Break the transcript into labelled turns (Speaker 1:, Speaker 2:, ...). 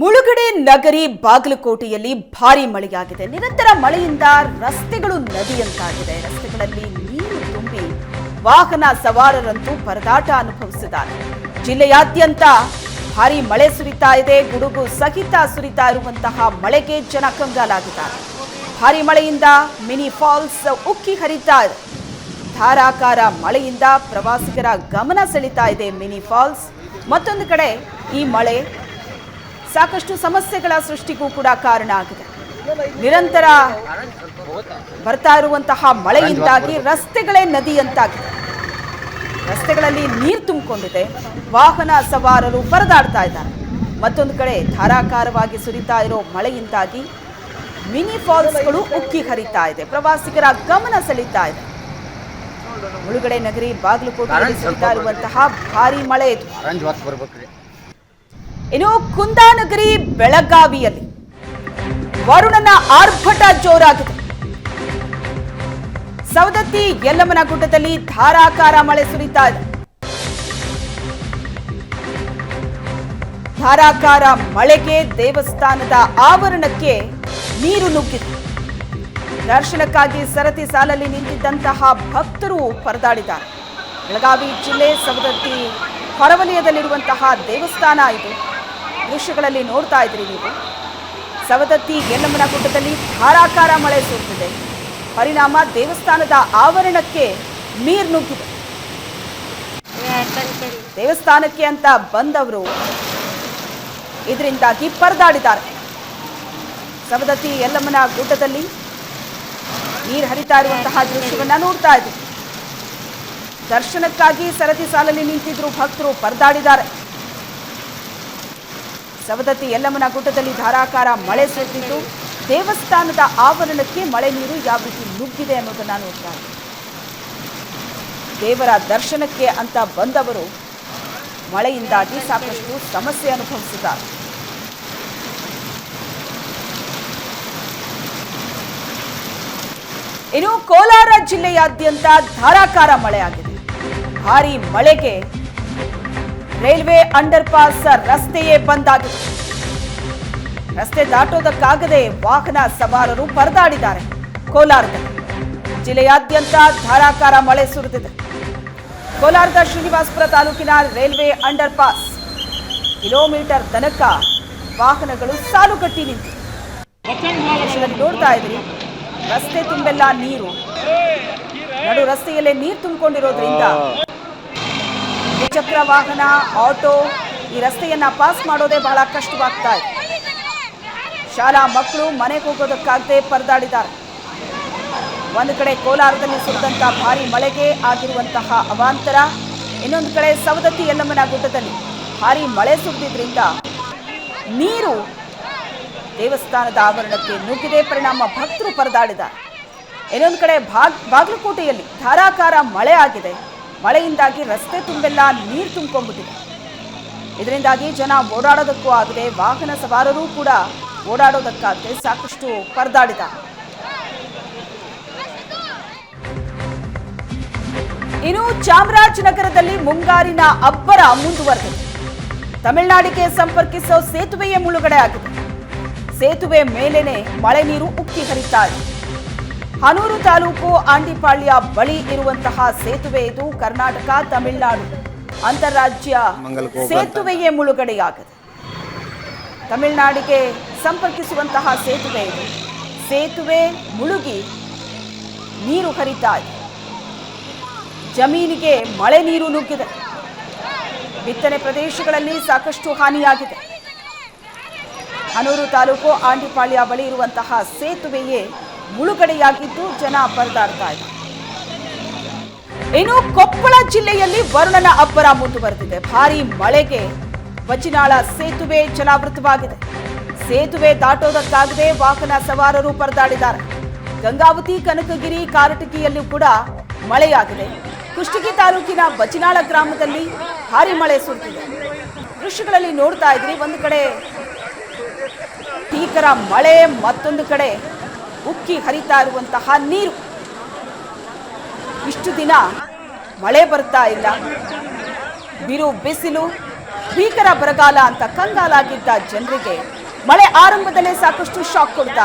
Speaker 1: ಮುಳುಗಡೆ ನಗರಿ ಬಾಗಲಕೋಟೆಯಲ್ಲಿ ಭಾರಿ ಮಳೆಯಾಗಿದೆ. ನಿರಂತರ ಮಳೆಯಿಂದ ರಸ್ತೆಗಳು ನದಿಯಂತಾಗಿದೆ. ರಸ್ತೆಗಳಲ್ಲಿ ನೀರು ತುಂಬಿ ವಾಹನ ಸವಾರರಂತೂ ಪರದಾಟ ಅನುಭವಿಸಿದ್ದಾರೆ. ಜಿಲ್ಲೆಯಾದ್ಯಂತ ಭಾರಿ ಮಳೆ ಸುರಿತಾ ಇದೆ. ಗುಡುಗು ಸಹಿತ ಸುರಿತಾ ಇರುವಂತಹ ಮಳೆಗೆ ಜನ ಕಂಗಾಲಾಗಿದ್ದಾರೆ. ಭಾರಿ ಮಳೆಯಿಂದ ಮಿನಿ ಫಾಲ್ಸ್ ಉಕ್ಕಿ ಹರಿತಾ ಧಾರಾಕಾರ ಮಳೆಯಿಂದ ಪ್ರವಾಸಿಗರ ಗಮನ ಸೆಳೀತಾ ಇದೆ ಮಿನಿ ಫಾಲ್ಸ್. ಮತ್ತೊಂದು ಕಡೆ ಈ ಮಳೆ ಸಾಕಷ್ಟು ಸಮಸ್ಯೆಗಳ ಸೃಷ್ಟಿಗೂ ಕೂಡ ಕಾರಣ ಆಗಿದೆ. ನಿರಂತರ ಬರ್ತಾ ಇರುವಂತಹ ಮಳೆಯಿಂದಾಗಿ ರಸ್ತೆಗಳೇ ನದಿಯಂತಾಗಿದೆ. ರಸ್ತೆಗಳಲ್ಲಿ ನೀರು ತುಂಬಿಕೊಂಡಿದೆ. ವಾಹನ ಸವಾರರು ಪರದಾಡ್ತಾ ಇದ್ದಾರೆ. ಮತ್ತೊಂದು ಕಡೆ ಧಾರಾಕಾರವಾಗಿ ಸುರಿತಾ ಇರೋ ಮಳೆಯಿಂದಾಗಿ ಮಿನಿ ಫಾಲ್ಸ್ಗಳು ಉಕ್ಕಿ ಹರಿತಾ ಇದೆ. ಪ್ರವಾಸಿಗರ ಗಮನ ಸೆಳೀತಾ ಇದೆ. ಮುಳುಗಡೆ ನಗರಿ ಬಾಗಲಕೋಟೆಯಲ್ಲಿ ಸುರಿತಾ ಇರುವಂತಹ ಭಾರಿ ಮಳೆ ಇನ್ನು ಕುಂದಾನಗರಿ ಬೆಳಗಾವಿಯಲ್ಲಿ ವರುಣನ ಆರ್ಭಟ ಜೋರಾಗಿದೆ. ಸವದತ್ತಿ ಯಲ್ಲಮ್ಮನ ಗುಡ್ಡದಲ್ಲಿ ಧಾರಾಕಾರ ಮಳೆ ಸುರಿತಾ ಧಾರಾಕಾರ ಮಳೆಗೆ ದೇವಸ್ಥಾನದ ಆವರಣಕ್ಕೆ ನೀರು ನುಗ್ಗಿದೆ. ದರ್ಶನಕ್ಕಾಗಿ ಸರತಿ ಸಾಲಲ್ಲಿ ನಿಂತಿದ್ದಂತಹ ಭಕ್ತರು ಪರದಾಡಿದ್ದಾರೆ. ಬೆಳಗಾವಿ ಜಿಲ್ಲೆ ಸವದತ್ತಿ ಹೊರವಲಯದಲ್ಲಿರುವಂತಹ ದೇವಸ್ಥಾನ ಇದು. ದೃಶ್ಯಗಳಲ್ಲಿ ನೋಡ್ತಾ ಇದ್ರಿ ನೀವು. ಸವದತ್ತಿ ಯಲ್ಲಮ್ಮನ ಗುಡ್ಡದಲ್ಲಿ ಧಾರಾಕಾರ ಮಳೆ ಸುರಿದಿದೆ. ಪರಿಣಾಮ ದೇವಸ್ಥಾನದ ಆವರಣಕ್ಕೆ ನೀರು ನುಗ್ಗಿದೆ. ದೇವಸ್ಥಾನಕ್ಕೆ ಅಂತ ಬಂದವರು ಇದರಿಂದಾಗಿ ಪರದಾಡಿದ್ದಾರೆ. ಸವದತ್ತಿ ಯಲ್ಲಮ್ಮನ ಗುಡ್ಡದಲ್ಲಿ ನೀರು ಹರಿತಾ ಇರುವಂತಹ ದೃಶ್ಯವನ್ನ ನೋಡ್ತಾ ಇದ್ದೀವಿ. ದರ್ಶನಕ್ಕಾಗಿ ಸರತಿ ಸಾಲಲ್ಲಿ ನಿಂತಿದ್ರು ಭಕ್ತರು ಪರದಾಡಿದ್ದಾರೆ. ಸವದತ್ತಿ ಯಲ್ಲಮ್ಮನ ಗುಡ್ಡದಲ್ಲಿ ಧಾರಾಕಾರ ಮಳೆ ಸುರಿದಿದ್ದು, ದೇವಸ್ಥಾನದ ಆವರಣಕ್ಕೆ ಮಳೆ ನೀರು ಯಾವ ರೀತಿ ನುಗ್ಗಿದೆ ಅನ್ನೋದನ್ನ ನೋಡ್ತಾ ದೇವರ ದರ್ಶನಕ್ಕೆ ಅಂತ ಬಂದವರು ಮಳೆಯಿಂದಾಗಿ ಸಾಕಷ್ಟು ಸಮಸ್ಯೆ ಅನುಭವಿಸಿದ್ದಾರೆ. ಇನ್ನು ಕೋಲಾರ ಜಿಲ್ಲೆಯಾದ್ಯಂತ ಧಾರಾಕಾರ ಮಳೆಯಾಗಿದೆ. ಭಾರಿ ಮಳೆಗೆ ರೈಲ್ವೆ ಅಂಡರ್ ಪಾಸ್ ರಸ್ತೆಯೇ ಬಂದಾಗಿದೆ. ರಸ್ತೆ ದಾಟೋದಕ್ಕಾಗದೆ ವಾಹನ ಸವಾರರು ಪರದಾಡಿದ್ದಾರೆ. ಕೋಲಾರದ ಜಿಲ್ಲೆಯಾದ್ಯಂತ ಧಾರಾಕಾರ ಮಳೆ ಸುರಿದಿದೆ. ಕೋಲಾರದ ಶ್ರೀನಿವಾಸಪುರ ತಾಲೂಕಿನ ರೈಲ್ವೆ ಅಂಡರ್ ಪಾಸ್ ಕಿಲೋಮೀಟರ್ ತನಕ ವಾಹನಗಳು ಸಾಲುಗಟ್ಟಿ ನಿಂತು ನೋಡ್ತಾ ಇದ್ರಿ ರಸ್ತೆ ತುಂಬೆಲ್ಲ ನೀರು. ನಡು ರಸ್ತೆಯಲ್ಲೇ ನೀರು ತುಂಬಿಕೊಂಡಿರೋದ್ರಿಂದ ದ್ವಿಚಕ್ರ ವಾಹನ, ಆಟೋ ಈ ರಸ್ತೆಯನ್ನ ಪಾಸ್ ಮಾಡೋದೇ ಬಹಳ ಕಷ್ಟವಾಗ್ತಾ ಇದೆ. ಶಾಲಾ ಮಕ್ಕಳು ಮನೆಗೆ ಹೋಗೋದಕ್ಕಾಗದೆ ಪರದಾಡಿದ್ದಾರೆ. ಒಂದು ಕಡೆ ಕೋಲಾರದಲ್ಲಿ ಸುರಿದಂತ ಭಾರಿ ಮಳೆಗೆ ಆಗಿರುವಂತಹ ಅವಾಂತರ, ಇನ್ನೊಂದು ಕಡೆ ಸವದತ್ತಿ ಯಲ್ಲಮ್ಮನ ಗುಡ್ಡದಲ್ಲಿ ಭಾರಿ ಮಳೆ ಸುರಿದಿದ್ರಿಂದ ನೀರು ದೇವಸ್ಥಾನದ ಆವರಣಕ್ಕೆ ನುಗ್ಗಿದೆ, ಪರಿಣಾಮ ಭಕ್ತರು ಪರದಾಡಿದ್ದಾರೆ. ಇನ್ನೊಂದು ಕಡೆ ಬಾಗ್ ಬಾಗಲಕೋಟೆಯಲ್ಲಿ ಧಾರಾಕಾರ ಮಳೆ ಆಗಿದೆ. ಮಳೆಯಿಂದಾಗಿ ರಸ್ತೆ ತುಂಬೆಲ್ಲ ನೀರು ತುಂಬಿಕೊಂಡ್ಬಿಟ್ಟಿದೆ. ಇದರಿಂದಾಗಿ ಜನ ಓಡಾಡೋದಕ್ಕೂ ಆಗದೆ ವಾಹನ ಸವಾರರು ಕೂಡ ಓಡಾಡೋದಕ್ಕಾಗದೆ ಸಾಕಷ್ಟು ಪರದಾಡಿದ ಇನ್ನು ಚಾಮರಾಜನಗರದಲ್ಲಿ ಮುಂಗಾರಿನ ಅಬ್ಬರ ಮುಂದುವರೆದಿದೆ. ತಮಿಳುನಾಡಿಗೆ ಸಂಪರ್ಕಿಸೋ ಸೇತುವೆಯೇ ಮುಳುಗಡೆ ಆಗಿದೆ. ಸೇತುವೆ ಮೇಲೇನೆ ಮಳೆ ನೀರು ಉಕ್ಕಿ ಹರಿತಾ ಇದೆ. ಹನೂರು ತಾಲೂಕು ಆಂಡಿಪಾಳ್ಯ ಬಳಿ ಇರುವಂತಹ ಸೇತುವೆ ಇದು ಕರ್ನಾಟಕ ತಮಿಳುನಾಡು ಅಂತಾರಾಜ್ಯ ಸೇತುವೆಯೇ ಮುಳುಗಡೆಯಾಗಿದೆ. ತಮಿಳುನಾಡಿಗೆ ಸಂಪರ್ಕಿಸುವಂತಹ ಸೇತುವೆ ಇದು. ಸೇತುವೆ ಮುಳುಗಿ ನೀರು ಹರಿತಾ ಇದೆ. ಜಮೀನಿಗೆ ಮಳೆ ನೀರು ನುಗ್ಗಿದೆ. ಬಿತ್ತನೆ ಪ್ರದೇಶಗಳಲ್ಲಿ ಸಾಕಷ್ಟು ಹಾನಿಯಾಗಿದೆ. ಹನೂರು ತಾಲೂಕು ಆಂಡಿಪಾಳ್ಯ ಬಳಿ ಇರುವಂತಹ ಸೇತುವೆಯೇ ಮುಳುಗಡೆಯಾಗಿದ್ದು ಜನ ಪರದಾಡ್ತಾ ಇದ್ದಾರೆ ಇನ್ನು ಕೊಪ್ಪಳ ಜಿಲ್ಲೆಯಲ್ಲಿ ವರುಣನ ಅಬ್ಬರ ಮುಂದುವರೆದಿದೆ. ಭಾರಿ ಮಳೆಗೆ ವಚಿನಾಳ ಸೇತುವೆ ಜಲಾವೃತವಾಗಿದೆ. ಸೇತುವೆ ದಾಟೋದಕ್ಕಾಗದೆ ವಾಹನ ಸವಾರರು ಪರದಾಡಿದ್ದಾರೆ. ಗಂಗಾವತಿ, ಕನಕಗಿರಿ, ಕಾರಟಗಿಯಲ್ಲೂ ಕೂಡ ಮಳೆಯಾಗಿದೆ. ಕುಷ್ಟಗಿ ತಾಲೂಕಿನ ಬಚಿನಾಳ ಗ್ರಾಮದಲ್ಲಿ ಭಾರಿ ಮಳೆ ಸುರಿದಿದೆ. ದೃಶ್ಯಗಳಲ್ಲಿ ನೋಡ್ತಾ ಇದ್ರಿ, ಒಂದು ಕಡೆ ಭೀಕರ ಮಳೆ, ಮತ್ತೊಂದು ಕಡೆ ಉಕ್ಕಿ ಹರಿತಾ ಇರುವಂತಹ ನೀರು. ಇಷ್ಟು ದಿನ ಮಳೆ ಬರ್ತಾ ಇಲ್ಲ. ಬಿರು ಬಿಸಿಲು, ಭೀಕರ ಬರಗಾಲ ಅಂತ ಕಂಗಾಲಾಗಿದ್ದ ಜನರಿಗೆ ಮಳೆ ಆರಂಭದಲ್ಲೇ ಸಾಕಷ್ಟು ಶಾಕ್ ಕೊಡ್ತಾ